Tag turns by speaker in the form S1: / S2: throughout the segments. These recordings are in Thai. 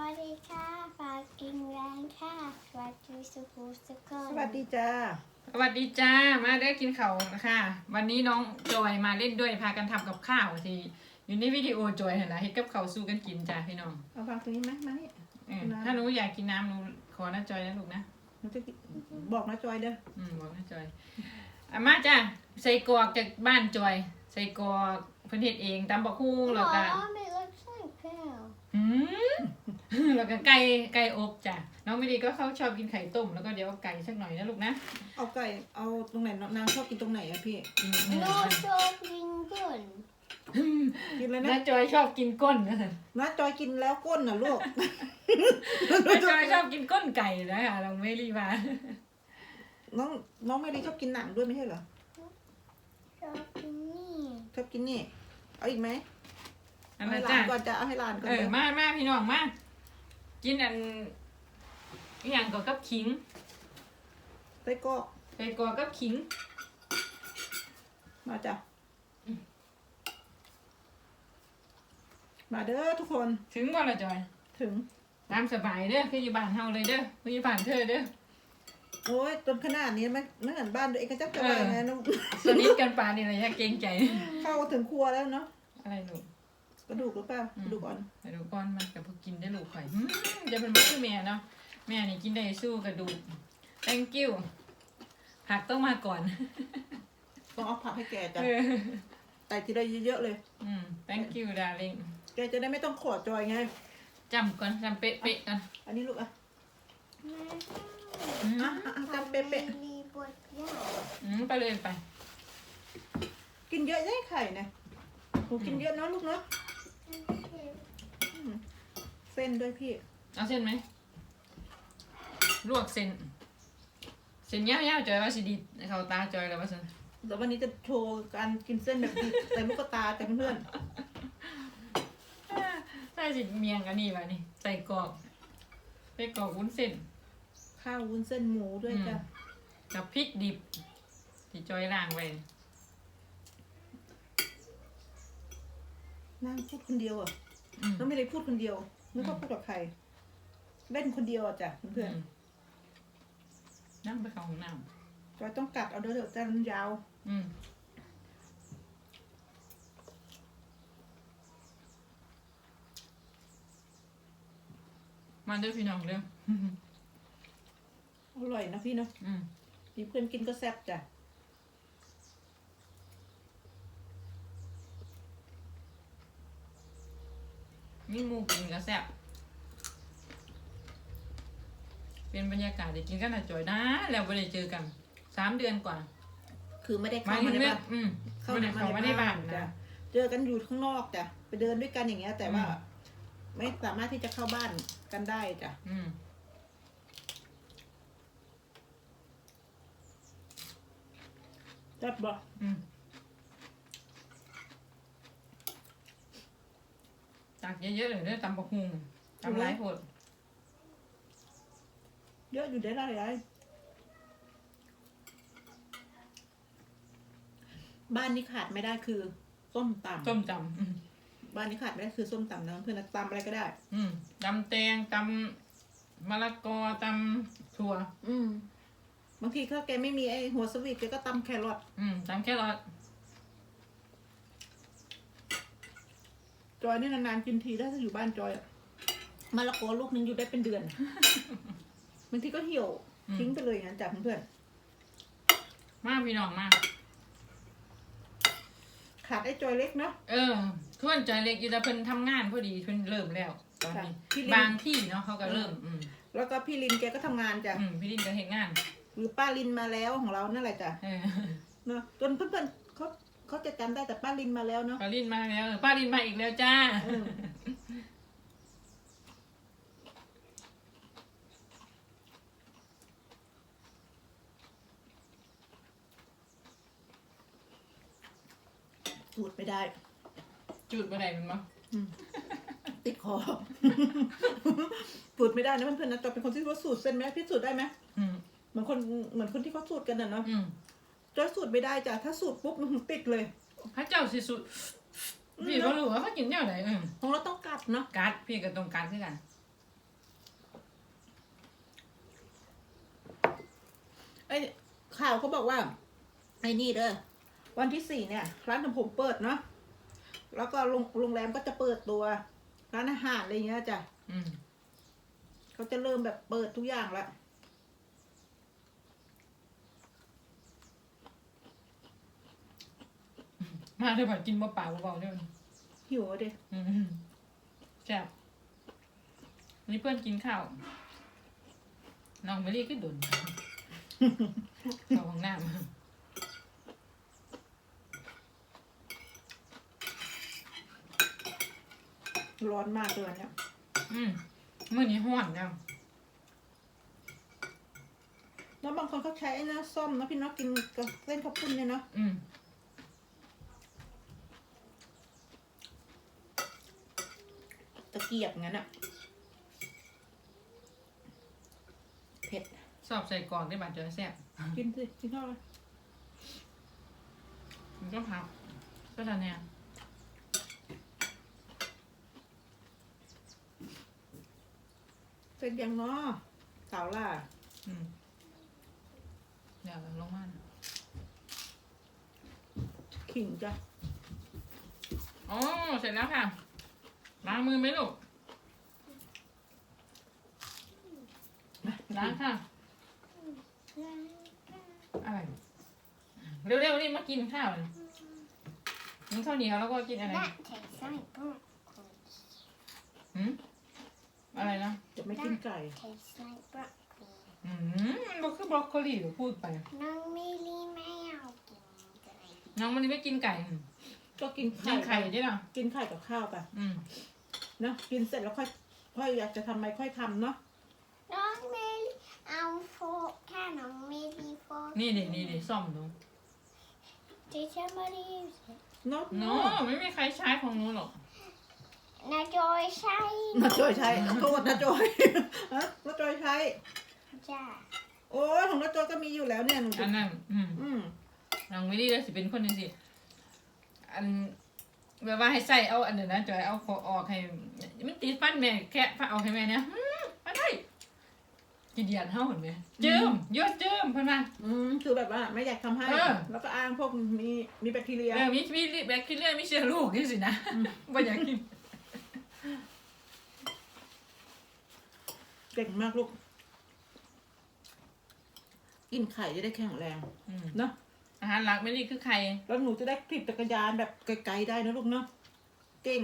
S1: วัสดีค่ะฝากกินแรงค่ะสวัสดีสุภูสุกน
S2: สวัสดีจ้า
S3: สวัสดีจ้า มาได้อกินข้าวนะคะวันนี้น้องจอยมาเล่นด้วยพากันทำกับข้าวที่อยู่ในวิดีโอจอยเห็นละเฮ็ดกับข้าวสู้กันกินจ้าพี่น้อง
S2: เอาวางตรงนี้ไหมมานี่
S3: เออ
S2: น้ำ
S3: ถ้าหนูอยากกินน้ำหนูขอนะจอยนะลูกนะ
S2: หนูจะกินบอกนะจอยเด้อ
S3: อืมบอกนะจอยอะมาจ้าใส่กรอกจากบ้านจอย ใส่กรอกเพิ่นเฮ็ดเองตำบักหุ่งแล้วก็
S1: อ๋อไม่เล็กใช่แก้ว
S3: อืม แล้วก็ไก่ไก่อบจ้ะน้องไม่ดีก็เขาชอบกินไข่ต้มแล้วก็เดี๋ยวเอาไก่สักหน่อยนะลูกนะ
S2: เอาไก่ เอาตรงไหนนางชอบกินตรงไหนอะพี่
S3: กิน
S1: โน
S3: เนื้อมัน
S1: ชอบกินกุน
S2: กินเลย
S3: น้า
S2: นะ
S3: จอยชอบกินก้นนะ
S2: นะจอยกินแล้วก้นน่ะลูก
S3: น้าจอยชอบกินก้นไก่นะคะเราไม่รีบมา
S2: น้องน้องไม่ได้ชอบกินหนังด้วยไม่ใช่เหรอ
S1: ชอบกินนี่
S2: ชอบกินนี่ เอาอีกไหม
S3: อัน
S2: เอา
S3: นั้
S2: ให้
S3: นจ้ะ
S2: หลานก่อนจะเอาให้หลานก่อน
S3: เออ
S2: เด้อ
S3: มามาพี่น้องมา กินอันอหย่างก็กับขิง
S2: ไส้กรอก
S3: ใส่กอกับขิง
S2: มาจ้ะมาเด้อทุกคน
S3: ถึงว่าละจอย
S2: ถึง
S3: ตามสบายเด้อคืออยู่บ้านเฮาเลยเด้อคืออยู่บ้านเธอเด้อ
S2: โอ้ยจนขนาดนี้ไม่ไม่เหมือนบ้านตัวเองก็จับจะไป
S3: เออ
S2: นะน้อง
S3: สนิทกันป่านนี่เลยอยากเกรงใจ
S2: เข้าถึงครัวแล้วเนาะ
S3: อะไรลูก
S2: กระดูกหรือเปล่า
S3: อื
S2: ก
S3: ม
S2: ระดูกอ่อน
S3: กระดูกก้อนมันกับพวกกินได้ลูกข่อยอืมจะเป็นบ่คือแม่เนาะแม่นี่กินได้สู้กระดูก thank you ผักต้องมาก่อน
S2: ต้องเอาผักให้แกจ้ะ
S3: เออ
S2: ใส่ทีละเยอะๆเลย
S3: อืม thank you darling
S2: แกจะได้ไม่ต้องขอจอยไง
S3: จำก่อนจำเป๊ะๆก่อน
S2: อันนี้ลูกอะ
S1: แม่
S3: อืม
S2: อะอะอะจำเป๊ะ
S1: มีบทยาก
S3: อืมไปเลยไป
S2: ๆกินเยอะได้ไข่เนี่ยหนูกินเยอะเนาะลูกเนาะอืมเส้นด้วยพี่
S3: เอาเส้นไหมลวกเส้น เส้นยาวๆจอยว่าสิดีเขาตาจอยแล้วว่าสิ
S2: แล้ววันนี้จะโชว์การกินเส้นแบบนี้ใส่ลูกตาแต่เพื่อน
S3: ใส่สิเมียงกันนี่วะนี่ใส่กรอกใส่กรอกวุ้นเส้น
S2: ๆข้าววุ้นเส้นหมูด้วยจ้ะ
S3: กับพริกดิบที่จอยล้างไว้
S2: นั่งพูดคนเดียวอะ
S3: อืม
S2: แล้วไม่ได้พูดคนเดียว นึกว่าพูดกับใคร เล่นคนเดียวอะจ้ะเพื่อน
S3: อืมนั่งไปเข้าห้องน้
S2: ๆจอยต้องกัดเอาเด้อเดี๋ยวจะมันยาวำ
S3: อืมมาเด้อพี่น้องเด้อ
S2: อร่อยนะพี่เนาะ
S3: อืม
S2: มีเพื่อนกินก็แซ่บจ้ะ
S3: นี่หมูกินก็แซ่บเป็นบรรยากาศได้กินกันนะจอยนะ แล้วไม่ได้เจอกันสามเดือนกว่า
S2: คือไม่ได้
S3: มา
S2: เข้า
S3: ถึ
S2: มาใน
S3: งเรื่อ
S2: บ้างน
S3: อืม
S2: เข้า
S3: ไม่ได้เข้ามาในบ้าน
S2: จ้ะ
S3: นะ
S2: เจอกันอยู่ข้างนอกจ้ะไปเดินด้วยกันอย่างเงี้ย แต่ว่า
S3: อืม
S2: ไม่สามารถที่จะเข้าบ้านกันได้จ้ะ
S3: อืม
S2: จัดบอก
S3: อืม ตักเยอะๆเลยเด้อตำบักหุ่งตำหลายโพด
S2: เยอะอยู่ได้ไรไรบ้านนี้ขาดไม่ได้คือส้มตำ
S3: ส้มตำอืม
S2: บ้านนี้ขาดไม่ได้คือส้มตำนะเพื่อนนะตำอะไรก็ได้
S3: อืมตำแตงตำมะละกอตำถั่ว
S2: อืมบางทีถ้าแกไม่มีไอ้หัวสวีทแกก็ตำแครอท
S3: อืมตำแครอท
S2: จอยนี่นานๆกินทีได้ถ้าอยู่บ้านจอยอะมะละกอลูกนึงอยู่ได้เป็นเดือนบางทีก็เหี่ยว ทิ้งไปเลยอย่างนั้นจ้ะเพื่อน
S3: มาพี่น้องมา
S2: ๆขาดไอ้จอยเล็กเนาะ
S3: เออทวนใจเล็กอยู่แต่เพิ่นทำงานพอดีเพิ่นเริ่มแล้วตอนนี้
S2: ค่ะพี่ลิน
S3: บางที่เนาะเขาก็เริ่มอืม
S2: แล้วก็พี่ลินแกก็ทำงานจ้ะ
S3: อืมพี่ดินก็เห็นงาน
S2: หรือป้าลินมาแล้วของเรานั่นแหละจ้ะ
S3: เออ
S2: เนาะจนเพื่อนๆเขา เขาจะจำได้แต่ป้าลินมาแล้วเนาะ
S3: ป้าลินมาแล้วเออป้าลินมาอีกแล้วจ้า
S2: เออพูดไม่ได้
S3: จุดบ่ได้มันบ่
S2: ติดคอพูดไม่ได้นะเพื่อนๆนะจอยเป็นคนที่ว่าสูตรเส้นไหมพี่สูตรได้ไหม
S3: อืม
S2: เหมือนคนเหมือนคนที่เขาสูตรกันน่ะเนาะ
S3: อืม
S2: จะสูตรไม่ได้จ้ะถ้าสูตรปุ๊บมันติดเลย
S3: พระเจ้าสิสุดพี่ก็รู้ว่าเขากินเนี่วไหนอืม
S2: ของเราต้องกัดเนาะ
S3: กัดพี่ก็ต้องกัดคือกันไอ้
S2: ข่าวเขาบอกว่า ไอ้นี่เด้อวันที่สี่เนี่ย ร้านทำผมเปิดเนาะแล้วก็โรงโรงแรมก็จะเปิดตัว ร้านอาหารอะไรเงี้ยจ้ะ
S3: อืม
S2: เขาจะเริ่มแบบเปิดทุกอย่างละ
S3: มาเถอะผัดกินเปล่าๆเบาๆเด้อ
S2: หิวอะเด้
S3: อืมแซ่บนี่เพื่อนกินข้าว น้องเมลี่ก็ดุนเข้าห้องน้ำ
S2: ร้อนมากเลยวันเนี่ย
S3: อืมมื่อนี้ห้อนแล้ว
S2: แล้วบางคนเขาใช้ไอ้นะส้มนะพี่เน้องกินกับเส้นข้าวปุ้นเนี่ยเนาะ
S3: อืม
S2: ตะ เกียบงั้นอะเผ็ด
S3: สอบใส่กรอกได้บาดเจอแซ่บ
S2: กินสิกินข้าวเลย
S3: มันก็พับก็จะเนี่ย
S2: เสร็จยังเนาะสาวล่ะ
S3: อืมเดี๋ยวลงมานะ
S2: ขิงจ้ะ
S3: อ๋อเสร็จแล้วค่ะ ล้างมือไหมลูกล้างค่ะ อะไร เร็วๆนี่มากินข้าวเลยกินข้าวเหนียวแล้วก็กินอะไร
S1: That tastes like broccoli.
S3: หืมอะไรนะ
S2: จะไม่กินไก่
S1: Tastes like broccoli.
S3: อืมมันก็คือบรอกโคลีหรือพูดไป
S1: น้องมิลลี่ไม่เอากินไก่
S3: น้องมันไม่กินไก่
S2: ก็กิน
S3: กิ
S2: ไข่
S3: นไข่ใช่หรอ
S2: กินไข่กับข้าวไป
S3: อืม
S2: เนาะกินเสร็จแล้วค่อยค่อยอยากจะทำอะไรค่อยทำเนาะ
S1: น้องมิลลี่เอาโฟกแค่น้องมิลลี่โฟก
S3: นี่ดินี่ดิซ่อมดู
S1: Did somebody use it?
S2: เนาะ
S3: โนไม่มีใครใช้ของหนู้นหรอก
S1: นาจอยใช่
S2: นาจอยใช้โทษนาจอยฮะนาจอยใช้
S1: จ้า
S2: โอ้ยของนาจอยก็มีอยู่แล้วเนี่ยหนู
S3: อันนั้นอืม
S2: อืม
S3: น้องไม่ได้เลยสิเป็นคนนึงสิ อัน แบบว่าให้ใส่เอาอันเดียวนะจอยเอาขอออกให้มันตีฟันแม่แค่เอาให้แม่เนี่ยอืมมาได้กินเดียนเท่าเห็นไหมเจิมยอดเจิมเพื่อนมา
S2: อืมคือแบบว่าไม่อยากทำให้
S3: เออ
S2: แล้วก็อ้างพวกมีมีแบคทีเรีย
S3: เออมีมีแบคทีเรียมีเชื้อโรคนี่สินะว่าอยากกิน
S2: เก่งมากลูก กินไข่จะได้แข็งแรง
S3: อืม
S2: เนาะ
S3: อาหารหลักไม่นี่คือไข่
S2: แล้วหนูจะได้คลิปจักรยานแบบไกลๆได้นะลูกเนาะเก่ง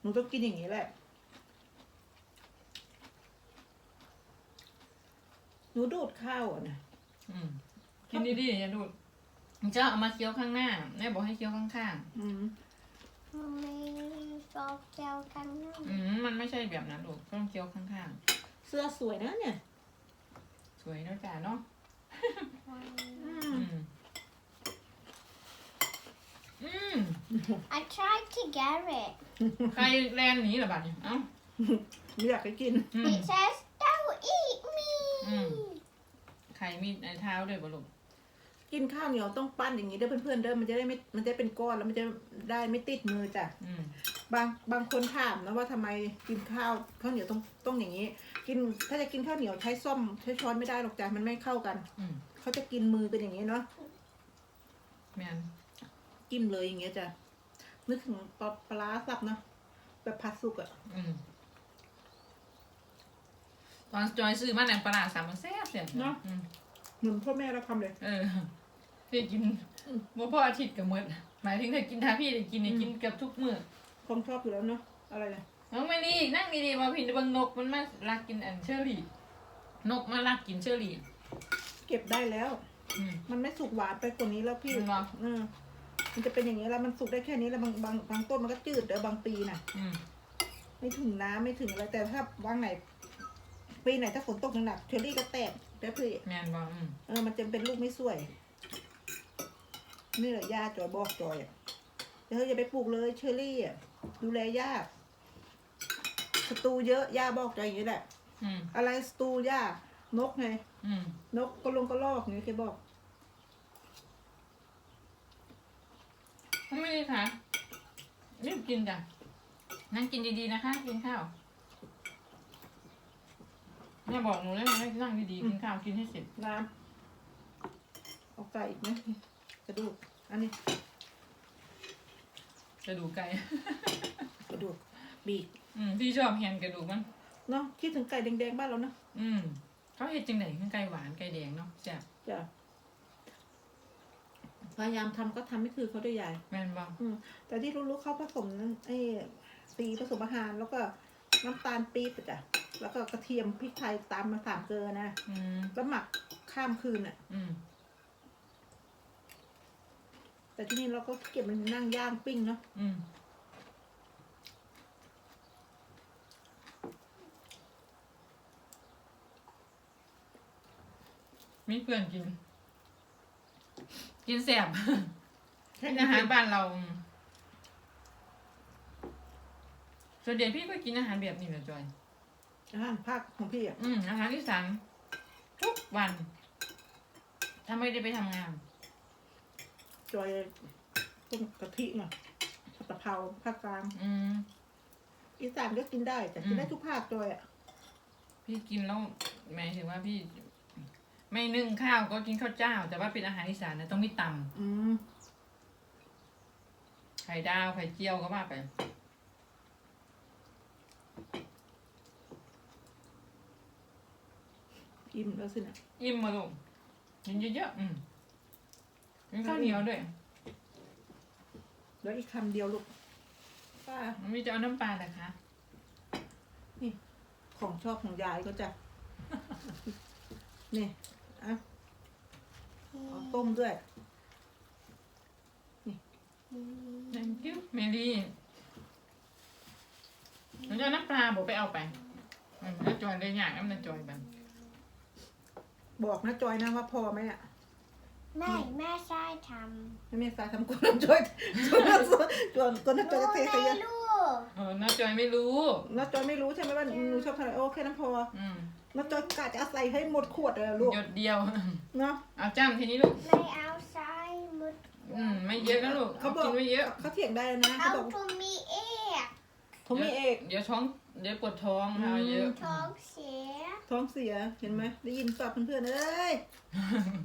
S2: หนูต้องกินอย่างนี้แหละ หนูดูดข้าวอะนะ
S3: อืมกินดีๆอย่าดูดมันจะเอามาเคี้ยวข้างหน้าแม่บอกให้เคี้ยวข้าง
S2: อืม
S1: น้องมิลลี่โฟกเจ้ากันน้อง
S3: ๆอืมมันไม่ใช่แบบนั้นลูกต้องเคี้ยวข้าง
S2: เสื้อสวยนะเนี่ย
S3: ๆ สวยเนาะจ้าเนาะ
S2: อื
S3: อื
S2: ม
S3: ม อืม
S1: I tried to get it
S3: ใครแลนหนีเหรอบัดเนี่ยเอ้า
S2: ไม่อยากไปกิน
S3: อืม
S1: It says don't eat me
S3: อืม ใครมีในเท้าด้วยบ่ลูก
S2: กินข้าวเหนียวต้องปั้นอย่างนี้เด้อเพื่อนๆเด้อมันจะได้ไม่มันจะเป็นก้อนแล้วมันจะได้ไม่ติดมือจ้ะ
S3: อืม
S2: บางบางคนถามนะว่าทำไมกินข้าวข้าวเหนียวต้องต้องอย่างนี้ กินถ้าจะกินข้าวเหนียวใช้ส้อมใช้ช้อนไม่ได้หรอกจ้ะมันไม่เข้ากัน
S3: อืม
S2: เขาจะกินมือเป็นอย่างนี้เนาะ
S3: แม่น
S2: จิ้มเลยอย่างเงี้ยจ้ะนึกถึงปลาปลาร้าสับเนาะแบบผัดสุกอะ
S3: อืมตอนจอยซื้อมาในปลาร้าสามมันแซ่บเสียเนาะอืม
S2: เหมือนพ่อแม่เราทำเลย
S3: เออพี่กินบ่พออาทิตย์กับมื้อหมายถึงถ้ากินถ้าพี่ได้กินเนี่ยกินเกือบทุกมื้อ
S2: คงชอบอยู่แล้วเนาะอะไรเนี่ย
S3: น้องไม่ดีนั่งดีๆมาพินเบิ่งนกมันมาลักกินอันเชอรี่ นกมาลักกินเชอรี่
S2: เก็บได้แล้ว
S3: อืม
S2: มันไม่สุกหวานไปกว่านี้แล้วพี่
S3: มันเหรอ
S2: เออ มันจะเป็นอย่างนี้แล้วมันสุกได้แค่นี้แล้วบางบางบางต้นมันก็จืดเดี๋ยวบางปีน่ะ
S3: อืม
S2: ไม่ถึงน้ำไม่ถึงอะไรแต่ถ้าวางไหนปีไหนถ้าฝนตกหนักๆเชอรี่ก็แตกเดี๋ยวพี่
S3: แม่นบ่อืม
S2: เออมันจะเป็นลูกไม่สวย นี่แหละย่าจอยบอกจอยอะเดี๋ยวอย่าไปปลูกเลยเชอรี่อะดูแลยากศัตรูเยอะย่าบอกจอยอย่างนี้แหละ
S3: อืม
S2: อะไรศัตรูย่านกไง
S3: อืม
S2: นกก็ลงก็ลอกอย่างนี้แกบอก
S3: ไม่ได้ค่ะรีบกินจ้ะนั่งกินดีๆนะคะ กินข้าวแม่บอกหนูแล้วนะให้นั่งดีๆกินข้าวกินให้เสร็จ
S2: น้ใส่อีกไหมกระดูก อันนี้
S3: กระดูกไก่
S2: กระดูกบีก
S3: อืมพี่ชอบแฮนกระดูกมัน
S2: เนาะคิดถึงไก่แดงๆบ้านเราเนาะ
S3: อืมเขาเห็ดจังไหนคือไก่หวานไก่แดงเนาะแซ่บ
S2: จ้ะ พยายามทำก็ทำไม่คือเขาด้วยยาย
S3: แม่นบ่
S2: แต่ที่รู้ๆเขาผสมนั้นไอ้ตีผสมอาหารแล้วก็น้ำตาลปี๊บอะจ้ะแล้วก็กระเทียมพริกไทยตามมาสามเกลือนะ
S3: อืม
S2: แล้วหมักข้ามคืนอะ
S3: อืม
S2: แต่ที่นี่เราก็เก็บมันนั่งย่างปิ้งเนาะ
S3: อืมมีเพื่อนกิน กินแซ่บเป็นอาหารบ้านเราอืมส่วนใหญ่พี่ก็กินอาหารแบบนี้แหละจอย
S2: อาหารภาคของพี่อะ
S3: อืมอาหารที่สั่งทุกวัน ถ้าไม่ได้ไปทำงาน
S2: จอยต้มกะทิเนาะผัดกะเพราภาคกลาง
S3: อืม
S2: อีสานก็กินได้ แต่กินได้
S3: อืม
S2: ทุกภาคจอยอะ
S3: พี่กินแล้วหมายถึงว่าพี่ ไม่นึ่งข้าวก็กินข้าวเจ้า แต่ว่าเป็นอาหารอีสานนะต้องมีต
S2: อืมำ
S3: ไข่ดาวไข่เจียวก็ว่าไป
S2: อิ่มแล้วสินะ
S3: อิ่มมาลูกกินเยอะๆอืมกินข้าวเหนียวด้วย
S2: แล้วอีกคำเดียวลูกป้า
S3: มันมีจะเอาน้ำปลาเหรอคะ
S2: ของชอบของยายก็จะ นี่ อะเอาต้มด้วย
S3: thank you เมลี่แล้วจะเอาน้ำปลาบอกไปเอาไปอืมแล้วจอยเลยอยากน้ำน้ำจอยบัน
S2: บอกนะจอยนะว่าพอไหมอะ
S1: ไม่แม่ใช่ท
S2: ไม่เมษาทำกุนจอยจอยจอยกุนำจอยจะเทใส่เยอะ
S1: ลูก
S3: เออน้าจอยไม่รู้
S2: แล้วจอยไม่รู้ใช่ไหมว่าหนูชอบทานอะไรโอเคน้ำพอ
S3: อืม
S2: แล้วจอยกะจะเอาใส่ให้หมดขวดเลยอะลูก
S3: หยดเดียว
S2: เนาะ
S3: เอาจ้ำทีนี้ลูก
S1: ไม่เอาใส่หมด
S3: อืม ไม่เยอะนะลูก
S2: เขา
S3: เขา
S2: บอก
S3: กินไม่เยอะ
S2: เขาเถียงได้นะ
S1: เอา
S2: เขาบอก
S1: ทูมีเอก
S2: ผมมีเอก
S3: เดี๋ยวท้อง เดี๋ยวปวดท้องถ้าเอาเยอะ
S1: ท้องเสีย
S2: ท้องเสียเห็นไหมได้ยินฝากเพื่อนๆเอ้ย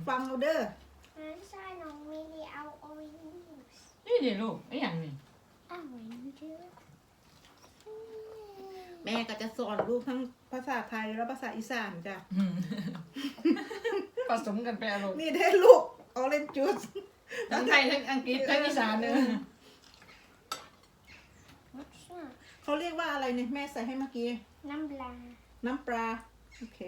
S2: ฟังเอาเด้อ
S1: ไม่ใช่น้องมิลลี่เอาโอริโอ
S3: นี่เดี๋ยวลูกไอ้อย่างนี้
S1: เอาไว้เด้อ
S2: แม่ก็จะสอนลูกทั้งภาษาไทยและภาษาอีสานจ้ะ
S3: อืมผสมกันไปอารมณ์
S2: นี่ได้ลูกออเรนจูส
S3: ทั้งไทยทั้งอังกฤษทั้งอีสานเลย
S1: What's that?
S2: เขาเรียกว่าอะไรเนี่ยแม่ใส่ให้เมื่อกี้
S1: น้ำปลา
S2: น้ำปลา โอเค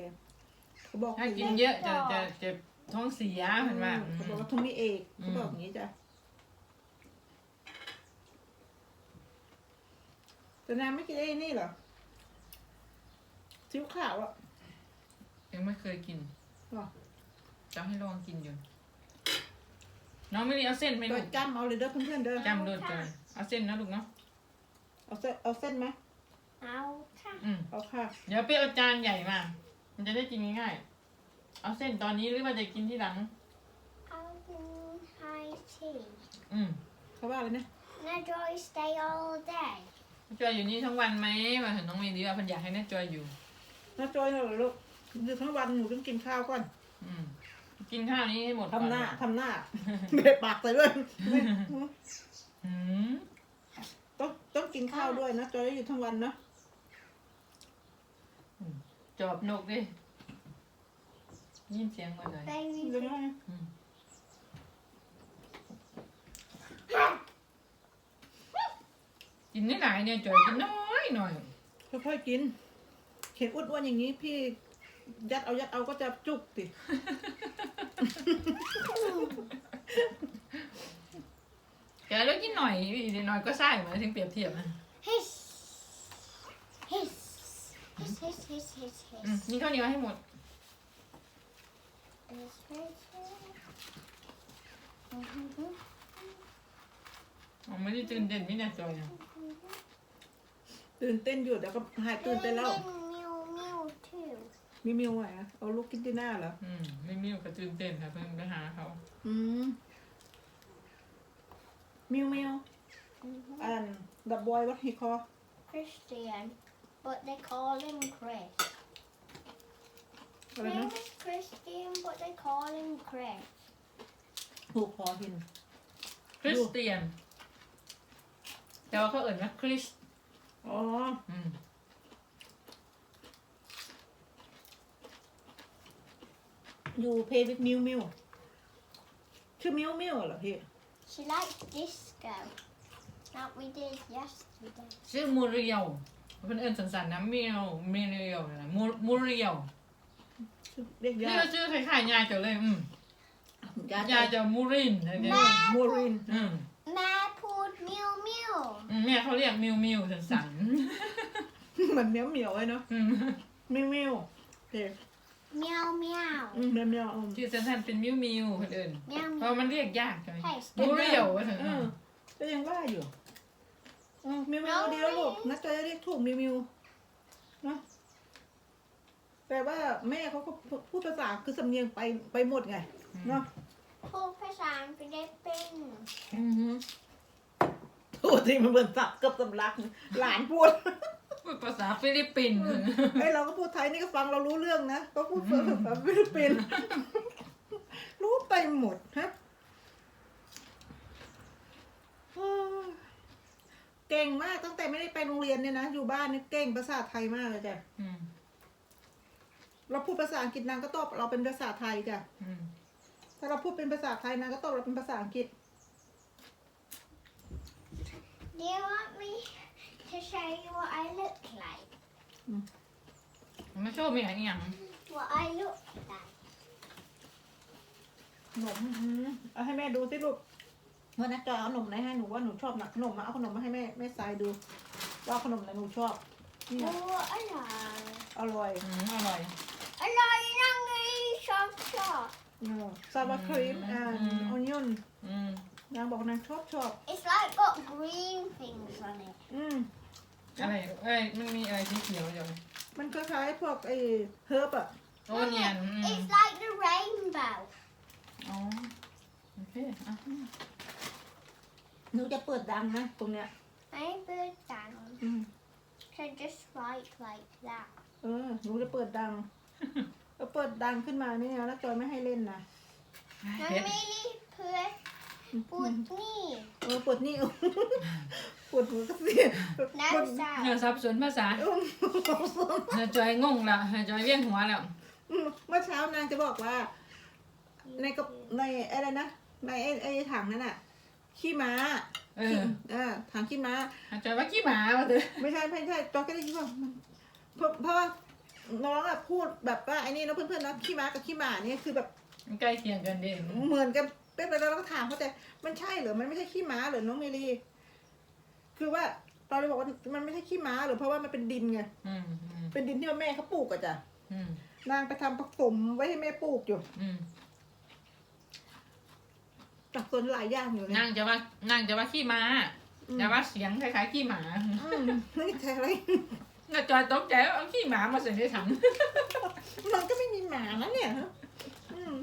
S2: เขาบอก
S3: ถ้ากินเยอะจะจะจะท้องเสียเห็นไหม
S2: อืมเขาบอกว่าทุ่มีเอก
S3: อืม
S2: เขาบอกอย่างนี้จ้ะแต่นางไม่กินไอ้นี่เหรอ ซิ้วขาวอะ
S3: ยังไม่เคยกิน
S2: หรอ
S3: จะให้ลองกินอยู่ น้องไม่ได้เอาเส้นไหม
S2: จ
S3: ลู
S2: อย
S3: ก
S2: จำเอาเลยเด้อเพื่อนๆเด้อ
S3: จำด้วยจอยเอาเส้นนะลูกเนาะ
S2: เอาเส้นเอาเส้นไหม
S1: เอาค่ะ
S3: อืม
S2: เอาค่ะ
S3: เดี๋ยวไปเอาจานใหญ่มา มันจะได้กินง่ายๆ เอาเส้นตอนนี้หรือว่าจะกินที่หลัง
S1: เอาเป็นไฮที
S3: อืม
S2: เขาว่าอะไรนะ
S1: นาจอย stay all day
S3: จอยอยู่นี่ทั้งวันไหมมาเห็นน้องเมลี่ว่าเพันอยากให้น้าจอยอยู่
S2: น้าจอยเหรอลูกอยู่ทั้งวันหนูต้องกินข้าวก่อน
S3: อืมกินข้าวนี้ให้หมดก่อ
S2: ทำหน้าทำหน้าเบ็ดปากใส่ด้วย
S3: อืม
S2: ต้องต้องกินข้าวด้วยนะจอยอยู่ทั้งวันนะ
S3: จอบนกดิยินเสียงมาเลย
S1: baby
S2: เดี๋ยวนะ
S3: กินนิดหน่อยเนี่ยจอยกินน้อยหน่อย
S2: ค่อยๆกินเห็นอ้วนๆอย่างนี้พี่ยัดเอายัดเอาก็จะจุกติ
S3: แกแล้วกินหน่อยอีกหน่อยก็ใช่เหมือนถึงเปรียบเทียบนะ
S1: hiss hiss hiss hiss hiss hiss
S3: อืม
S1: hiss
S3: กินข้าวเหนียวให้หมด
S1: hiss hiss Mhm.
S3: อ๋อไม่ได้ตื่นเต้นไม่น่าจอยนะ
S2: ตื่นเต้นอยู่เดี๋ยวก็หายตื่นเต้นแล้ว
S1: mew mew too
S2: มีมิวไหนอะเอาลูกกินที่หน้าเหรอ
S3: อืมไม่มีก็ตื่นเต้นค่ะเพิ่งไปหาเขา
S2: อืม มิวมิว
S1: Mhm.
S2: อันดับบอยวัดฮีคอ
S1: Christian but they call him Chris
S2: อะไร
S1: His
S2: นะ
S1: name is Christian but they call him Chris
S2: ผูกคอหิน
S3: คริสเตียน แต่ว่าเขาเอ่ยว่าคริส
S2: อ๋อ
S3: อืม
S2: อยู่เพย์วิมิวมิวชื่อมิวมิวเหรอพี่
S1: She likes disco. Like we did yesterday.
S3: ชื่อมูเรียวเพื่อนเอิญสันๆนะเมียวเมีเรียวนะมูมูเรียว
S2: ชื่อเรียก
S3: นี่
S2: ยา
S3: ก็ชื่อคล้ายๆยายเจ้าเลยอืม
S2: ยายา
S3: ยเจ้ามูรินอะไรเงี้ย
S2: โมริน
S3: อืม
S1: Mare pulled mew mew.
S3: อืมแม่เขาเรียกมิวมิวสัน
S2: เหมือนเหมียวเหมียวเลยเนาะ
S3: ๆอืม
S2: มิวมิวโอเค
S1: Meow meow.
S2: อืมเหมียวเหมียวอืม
S3: ชื่อสั้นๆเป็นมิวมิวคนอื่น
S1: Meow
S3: เพราะ
S1: meow.
S3: มันเรียกยากใช่ไหม
S1: ให้
S3: มูเรียวว่าถึง
S2: เออก็ยังว่าอยู่อืมมิวมิวดีแล้วลูกนัดจอยจะเรียกถูกมิวมิวเนาะแต่ว่าแม่เขาก็พูดภาษาคือสำเนียงไปไปหมดไงเนาะ
S1: Pull Pasan for the bin.
S2: อือฮึพูดที่มันเหมือนสับกับสำลักหลานพูด
S3: พูด ภาษาฟิลิปปินส์
S2: ไอเราก็พูดไทยนี่ก็ฟังเรารู้เรื่องนะก็พูดภาษาฟิลิปปินส์รู้ไปหมดฮะเออเก่งมากตั้งแต่ไม่ได้ไปโรงเรียนเนี่ยนะอยู่บ้านเนี่ยเก่งภาษาไทยมากเลยจ้ะ
S3: อืม
S2: เราพูดภาษาอังกฤษนางก็ตอบเราเป็นภาษาไทยจ้ะ
S3: อืม
S2: ถ้าเราพูดเป็นภาษาไทยนางก็ตอบเราเป็นภาษาอังกฤษ
S1: Do you want me to show you what I look like?
S3: ไม่ชอบมีอะไรอย่าง
S1: What I look like.
S2: ขนมอื้อหือเอาให้แม่ดูสิลูกวันนั้นจอยเอาขนมไหนให้หนูว่าหนูชอบหนักขนมมาเอาขนมมาให้แม่แม่ทรายดู ว่าขนมไหนหนูชอบนี่นะ
S1: Oh, hello.
S2: อร่อย
S3: อืมอร่อย
S1: Hello, you're not going to eat some shot.
S2: ซาวครีม
S3: อื
S2: อ่ามออนยอน
S3: อืม
S2: นางบอกนางชอบชอบ
S1: It's like got green things on it.
S2: อืม
S3: อะไรเอ้ยมันมีอะไรสีเขียวอยู่
S2: มันคล้ายๆพวกไอ้เฮิร์บอะ
S3: โอ้เนียนอืม
S1: It's like the rainbow.
S3: อ๋อโอเคอะ
S2: หนูจะเปิดดังนะตรงเนี้ย
S1: I put down.
S2: อืม
S1: So just write like that.
S2: เออหนูจะเปิดดังแล้วเปิดดังขึ้นมาเนี่ยแล้วจอยไม่ให้เล่นนะ
S3: เฮ็ด
S1: Normally put put me.
S2: เออปวดนี่ปวดหัวก็เสียปวด
S1: Now
S3: อย่า
S1: start.
S3: สับสนภาษา
S2: อืม
S3: อย่าจอยงงแล้วอย่าจอยเวียนหัวแล้ว
S2: อืมเมื่อเช้านางจะบอกว่า ในกับในอะไรนะในไอ้ไอ้ถังนั้นอะขี้ม้า
S3: เออ
S2: อ่าถังขี้ม้า
S3: อย่าจอยว่าขี้หมาว่าเถอะ
S2: ไม่ใช่ไม่ใช่จอยก็ได้ยินว่ามันเพราะเพราะว่าน้องอะพูดแบบว่าไอ้นี่นะเพื่อนๆนะขี้ม้ากับขี้หมาเนี่ยคือแบบ
S3: มันใกล้เคียงกันเด่น
S2: เหมือนกัน เป๊ะไปแล้วเราก็ถามเขาแต่มันใช่เหรอมันไม่ใช่ขี้ม้าเหรอน้องเมลีคือว่าตอนเราบอกว่ามันไม่ใช่ขี้ม้าเหรอเพราะว่ามันเป็นดินไง
S3: อืมอืม
S2: เป็นดินที่ว่าแม่เขาปลูกอะจ้ะ
S3: อืม
S2: นางไปทำผสมไว้ให้แม่ปลูกอยู่
S3: อืม
S2: จากสวนหลายอย่างอยู่
S3: นั่
S2: นะ
S3: งจะว่านั่งจะว่าขี้หมาแต่ว่าเสียงคล้ายๆขี้หมา
S2: อืมนี่ใช่อะไร
S3: น่าจอยตกใจว่าเอาขี้หมามาใส่ในถัง
S2: มันก็ไม่มีหมานะเนี่ยฮะอืม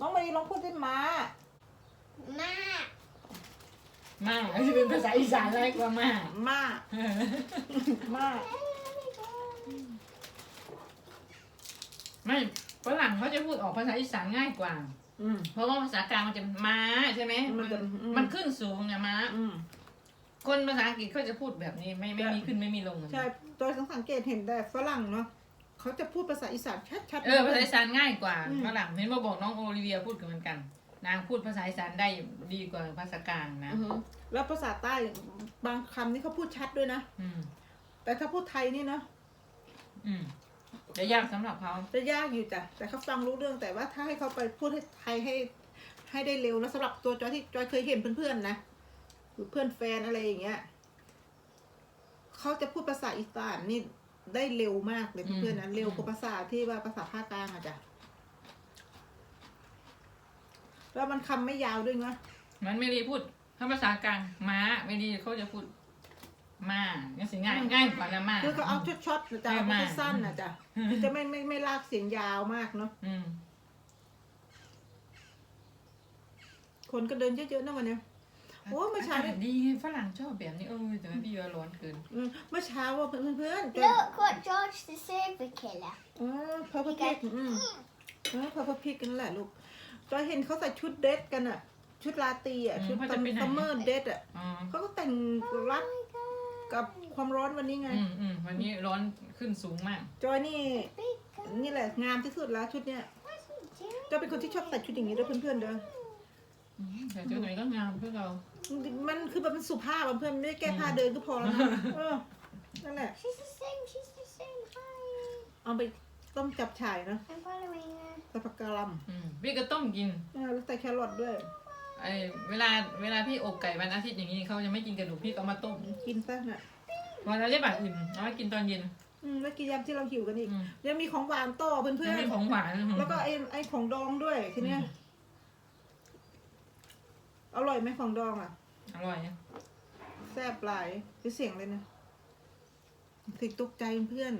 S2: น้องเมลีลองพูดได้ม้า
S1: Ma.
S3: มาจะเป็นภาษาอีสานอะไรกว่ามา
S2: ม้า
S3: เออ
S2: ม้า
S3: ไม่ฝรั่งเขาจะพูดออกภาษาอีสานง่ายกว่า
S2: อืม
S3: เพราะว่าภาษากลางมันจะม้าใช่ไหม
S2: มันจะอืม
S3: มันขึ้นสูงไงม้า
S2: อืม
S3: คนภาษาอังกฤษเขาจะพูดแบบนี้ไม่ไม่มีขึ้นไม่มีลง
S2: ใช่ โดยสังเกตเห็นแต่ฝรั่งเนาะ เขาจะพูดภาษาอีสานชัดๆ
S3: เออภาษาอีสานง่ายกว่า
S2: อืม
S3: ฝรั่งเห็นมาบอกน้องโอลิเวียพูดกันเหมือนกัน นางพูดภาษาอีสานได้ดีกว่าภาษากลางนะ
S2: อือฮึแล้วภาษาใต้บางคำนี่เขาพูดชัดด้วยนะ
S3: อืม
S2: แต่ถ้าพูดไทยนี่เนาะ
S3: อืมจะยากสำหรับเขา
S2: จะยากอยู่จ้ะแต่เขาฟังรู้เรื่องแต่ว่าถ้าให้เขาไปพูดให้ไทยให้ให้ได้เร็วนะสำหรับตัวจอยที่จอยเคยเห็นเพื่อนๆนะหรือเพื่อนแฟนอะไรอย่างเงี้ยเขาจะพูดภาษาอีสานนี่ ได้เร็วมากเลยเพื่อนๆนะเร็วกว่าภาษาที่ว่าภาษาภาคกลางอะจ้ะแล้วมันคำไม่ยาวด้วยนะ
S3: มันไม่ดีพูดถ้าภาษากลางม้าไม่ดีเขาจะพูดมาเนี่ยสิง่ายง่ายกว่านะมา
S2: คือเขาเอาช็อตๆนะจ๊ะ
S3: เออ
S2: เอา
S3: มา
S2: สั้นๆนะจ๊ะคือจะไม่ไม่ไม่ลากเสียงยาวมากเนาะ
S3: อืม
S2: คนก็เดินเยอะๆนะวันเนี้ย โอ้เมื่อเช้า
S3: กศดีไงฝรั่งชอบแบบนี้เออแต่ว่าพี่ว่าร้อนเกิน
S2: อืมเมื่อเช้าว่าเพื่อนๆจน
S1: Look what George the Silver Killer.
S2: อ๋อพอพพิกอืมเออพอพพิกกันแหละลูกจอยเห็นเขาใส่ชุดเดรสกันอะชุดลาตรีอะ
S3: อืม
S2: ชุด
S3: เขา
S2: ซั
S3: จะไปไหน
S2: มเมอร์เดรสอะ
S3: อ๋อ
S2: เขาก็แต่งรัดกับความร้อนวันนี้ไง
S3: อืมอืมวันนี้ร้อนขึ้นสูงมาก
S2: จอยนี่
S1: Big guy.
S2: นี่แหละงามที่สุดแล้วชุดเนี้ย
S1: What's he doing?
S2: จอยเป็นคนที่ชอบใส่ชุดอย่างนี้ด้วยเพื่อนๆเด้อ
S3: อืม แต่ชุดไหนก็งามเพื่อเรา
S2: มันคือแบบมันสุภาพอะเพื่อนไม่ได้แก้ผ้าเดินก็พอแล้วนะเออนั่นแหละ
S1: She's the same. She's the same. Hi.
S2: เอาไปต้มจับฉ่ายนะ
S1: I'm following her.
S2: ใส่ผักกะหล่
S3: อืมพี่ก็ต้มกินำ
S2: เออแล้วใส่แครอทด้วย
S3: ไอเวลาเวลาพี่อกไก่วันอาทิตย์อย่างนี้เขาจะไม่กินกระดูกพี่ก็เอามาต้ม
S2: กินซะน่ะ
S3: วันละเรียบาทอิ่มเอาไว้กินตอนเย็น
S2: อืมแล้วกินยำที่เราหิวกันอีก
S3: อืม
S2: ยังมีของหวานต่อเพื่
S3: ยั
S2: องน
S3: มีของหวาน
S2: ๆแล้วก็ไอ้ไอ้ของดองด้วยทีเนี้ยอ ร่อยไหมของดองอะ
S3: อร่อย
S2: แซ่บหลายเป็นเสียงเลยนะติดตกใจเพื่อน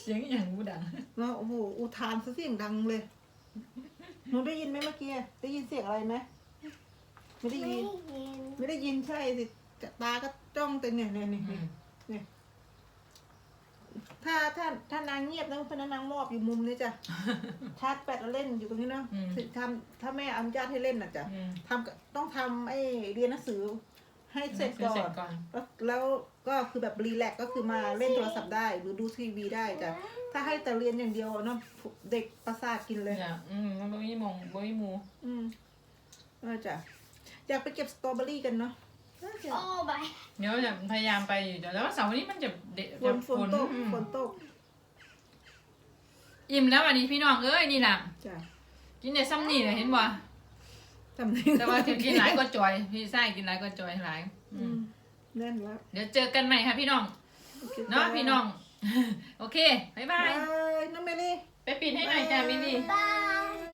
S3: เสียงอย่างกูดัง
S2: แล้วโอ้โหอุทานซะเสียงดังเลยหนูได้ยินไหมเมื่อกี้ได้ยินเสียงอะไรไหมไม่ได้ยิน
S1: Megan.
S2: ไม่ได้ยินใช่สิตาก็จ้องแต่เนี่ยเนี่ยเนี่ย
S3: อืม
S2: เนี่ย ถ้าถ้าถ้านางเงียบนะเพราะนั้นนางมอบอยู่มุมนี้จ้ะ ชาร์จแบตแล้วเล่นอยู่ตรงนี้เนาะ
S3: อืม
S2: ถึงทำถ้าแม่อนุญาตให้เล่นน่ะจ้ะ
S3: อืม
S2: ทำกับต้องทำไอ้เรียนหนังสือให้เสร็จก่อ
S3: เสร็จ
S2: น
S3: ก่อน
S2: แล้วแล้วก็คือแบบรีแลกซ์ก็คือมาเล่นโทรศัพท์ได้ หรือดูทีวีได้จ้ะถ้าให้แต่เรียนอย่างเดียวเนาะเด็กประสาทกินเลย
S3: เนี่ยอืมมันบ่มีมงบ่มีหมู
S2: อืมเออจ้ะอยากไปเก็บสตรอเบอรี่กันเนาะ น่าจะ
S1: Oh, bye.
S3: เดี๋ยวจะพยายามไปอยู่เดี๋ยวแต่ว่าเสาร์นี้มันจะเดะ
S2: ฝ
S3: จะ
S2: นฝนตก
S3: อืม
S2: ฝนตก
S3: อิ่มแล้ววันนี้พี่น้องเอ้ยนี่ล่ะ
S2: จ้ะ
S3: กินได้ซ้ำนี่เลยเห็นบ่
S2: จำได้
S3: แต่ว่าถึงกินหลายก็จอย พี่ไส้กินหลายก็จอยหลายอื
S2: อื
S3: ม
S2: มแน่นแล้ว
S3: เดี๋ยวเจอกันใหม่ค่ะพี่น้อง
S2: โอค
S3: เนาะพี่น้อง โอเคบ๊ายบา
S2: บายยน้องเมลี่
S3: ไปปิดให้หน่อยจ้ามินี่
S1: Bye.